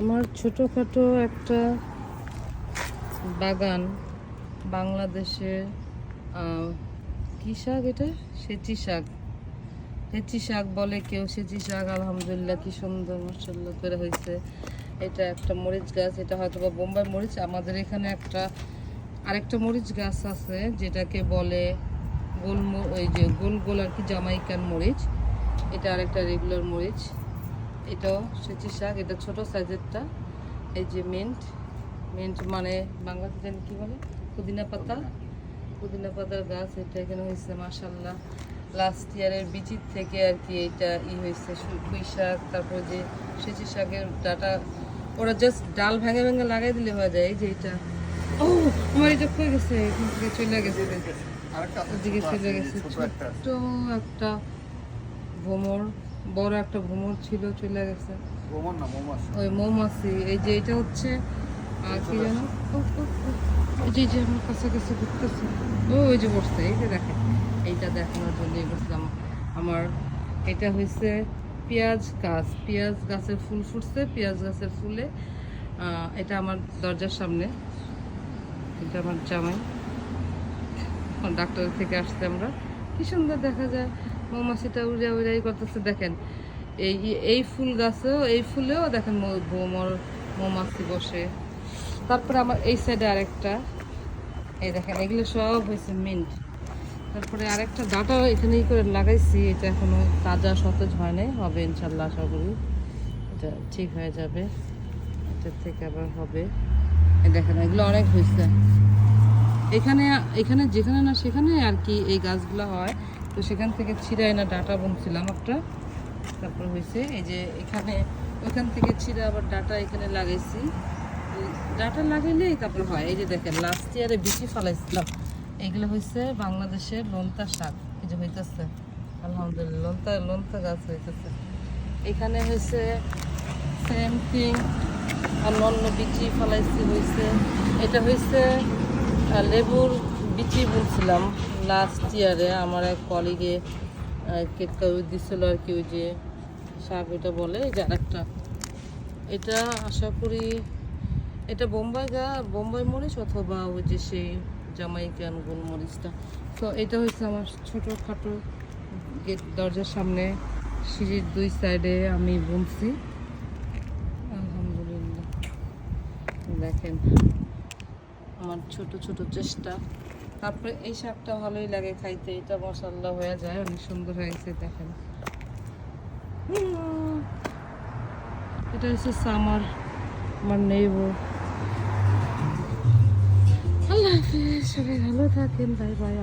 আমার ছোটোখাটো একটা বাগান বাংলাদেশে কি শাক এটা? সেচি শাক। সেচি শাক বলে কেউ সেচি শাক, আলহামদুলিল্লাহ কি সুন্দর মশাল্লা করে হয়েছে। এটা একটা মরিচ গাছ, এটা হয়তো বা বোম্বাই মরিচ। আমাদের এখানে একটা, আরেকটা মরিচ গাছ আছে যেটাকে বলে গোল ওই যে গোল গোল আর কি জামাইকান মরিচ। এটা আরেকটা রেগুলার মরিচ। এটাও সেচি শাক এটা ছোট সাইজেরটা। এই যে মিন্ট মিন্ট মানে বাংলাতে জানি কি বলে? পুদিনা পাতা। পুদিনা পাতার গাছ এটা এখানে হয়েছে মাসাল্লাহ লাস্ট ইয়ারের বিচির থেকে আর কি এটা ই হয়েছে পুঁই শাক তারপর যে সেচি শাকের ডাটা ওরা জাস্ট ডাল ভেঙে ভেঙে লাগাই দিলে হয়ে যায় এই যে এটা। ও আমার এটা হয়ে গেছে এখান থেকে চলে গেছে। ওদিকে চলে গেছে ছোট একটা আছে। ছোট্ট একটা। ভ্রমর বড় একটা ভ্রমর ছিল চলে গেছে। ভ্রমণ না, মৌমাছি। ওই মৌমাছি এই যে এটা হচ্ছে আর কি জানো যে যে আমার কাছাকাছি ঘুরতেছে। ও ওই যে বসছে এই যে দেখেন এইটা দেখানোর জন্য বসলাম। আমার এটা হয়েছে পেঁয়াজ গাছ। পেঁয়াজ গাছের ফুল ফুটছে পেঁয়াজ গাছের ফুলে আহ, এটা আমার দরজার সামনে। এটা আমার জামাই। ডাক্তার থেকে আসতে আমরা। কি সুন্দর দেখা যায়। মৌমাছিটা উড়ে উড়াই করতেছে, দেখেন। এই এই ফুল গাছেও, এই ফুলেও দেখেন মৌমাছি বসে। তারপরে আমার এই সাইডে আরেকটা। এই দেখেন, এগুলো সব হয়েছে মিন্ট তারপরে আরেকটা ডাটা এখানেই করে লাগাইছি, এটা এখনও তাজা সতেজ হয় নাই। হবে ইনশাল্লাহ, আশা করি। এটা ঠিক হয়ে যাবে। এটার থেকে আবার হবে। দেখেন, এগুলো অনেক হয়েছে। এখানে এখানে যেখানে না সেখানে আর কি এই গাছগুলো হয়। তো সেখান থেকে ছিঁড়াই না ডাটা বুনছিলাম একটা। তারপর হয়েছে এই যে এখানে ওইখান থেকে ছিঁড়ে আবার ডাটা এখানে লাগাইছি। ডাটা লাগাইলেই তারপর হয়। এই যে দেখেন লাস্ট ইয়ারে বিচি ফালাইছিলাম। এইগুলো হয়েছে বাংলাদেশের লন্তা শাক। এই যে হইতেছে। আলহামদুলিল্লাহ, লন্তা লন্তা গাছ হইতেছে। এখানে হয়েছে সেম থিং অন্য বিচি ফলাইছি হয়েছে এটা হয়েছে লেবুর বিচি বলছিলাম লাস্ট ইয়ারে আমার এক কলিগে কেক দিছিল আর কি ওই যে সাপ এটা বলে যে আরেকটা। এটা আশা করি, এটা বোম্বাই গা, বোম্বাই মরিচ অথবা ওই যে সেই জামাইকান গোলমরিচটা। তো এটা হচ্ছে আমার ছোটোখাটো গেট দরজার সামনে, সিঁড়ির দুই সাইডে আমি বুনছি। আলহামদুলিল্লাহ। দেখেন, আমার ছোট ছোট চেষ্টা। তারপরে এই শাকটা ভালোই লাগে খাইতে, এটা মশলা হয়ে যায়, অনেক সুন্দর হয়েছে, দেখেন। এটা হচ্ছে সামার আমার নেইবো আল্লাহ সবাই ভালো থাকেন ভাই বাই